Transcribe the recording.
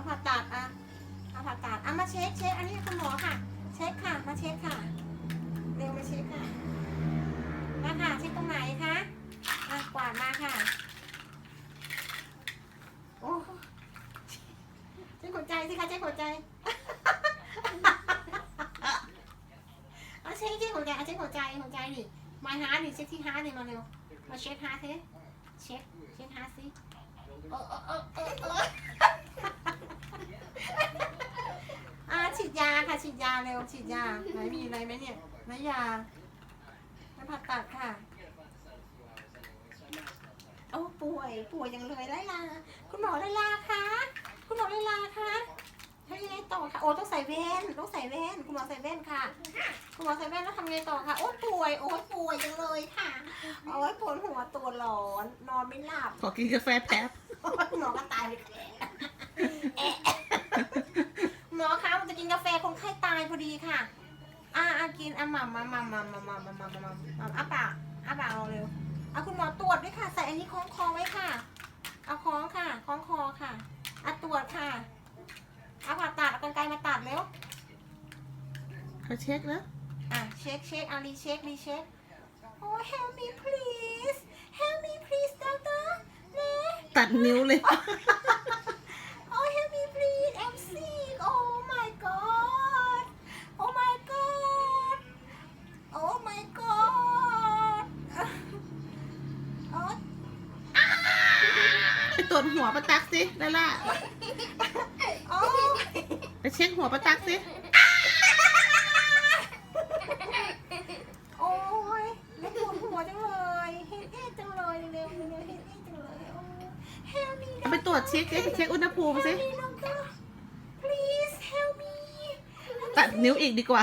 เอาผ่าตัดอะเอาผ่าตัดอะมาเช็คเช็คอันนี้คุณหมอค่ะ เช็คค่ะ มาเช็คค่ะ เร็วมาเช็คค่ะ มาค่ะเช็คตรงไหนคะอะกวาดมาค่ะ โอ้เช็คหัวใจสิคะเช็คหัวใจเอาเช็คเช็คหัวใจเอาเช็คหัวใจหัวใจดิมาฮาร์ดดิเช็คที่ฮาร์ดดิมาเร็วมาเช็คฮาร์ดสิเช็คเช็คฮาร์ดสิเออเออเออเออเอออ่าฉีดยาค่ะ ฉีดยาเร็วฉีดยาไหนมีอะไรไหมเนี่ยไหนยาแล้วผ่าตัดค่ะโอ้ป่วยป่วยยังเลยไล่ลาคุณหมอไล่ลาคะคุณหมอไล่ลาคะทำยังไงต่อคะโอ้ต้องใส่แว่นต้องใส่แว่นคุณหมอใส่แว่นค่ะ คุณหมอใส่แว่นแล้วทำไงต่อคะโอ้ป่วยโอ้ป่วยจังเลยค่ะโอ้ยปวดหัวตัวร้อน นอนไม่หลับขอกินกาแฟแป๊บโอ้ยหมอก็ตายไปแล้ว พอดีค่ะอ่ากินอะหม่ำมาหม่ำมาหม่ำมาหม่ำมาหม่ำมาหม่ำอะปากอะปากเราเร็วเอาคุณหมอตรวจด้วยค่ะ ใส่อันนี้คล้องคอไว้ค่ะ เอาคล้องค่ะ คล้องคอค่ะเอาตรวจค่ะเอาผ่าตัดเอากรรไกรมาตัดเร็วเขาเช็คนะอะเช็คเช็คเอารีเช็ครีเช็คโอ้ help me please help me please doctor เน่ตัดนิ้วเลย ตรวจหัวประตักสิล่าล่า Oh. ไปเช็คหัวประตักสิโอ้ยแล้วปวดหัวจังเลยเฮ็ดเฮ็ดจังเลยเร็วๆเร็วๆเฮ็ดเฮ็ดจังเลยโอ้ Help me เอาไปตรวจเช็คสิเช็คอุณหภูมิสิ please help me ตัดนิ้วอีกดีกว่า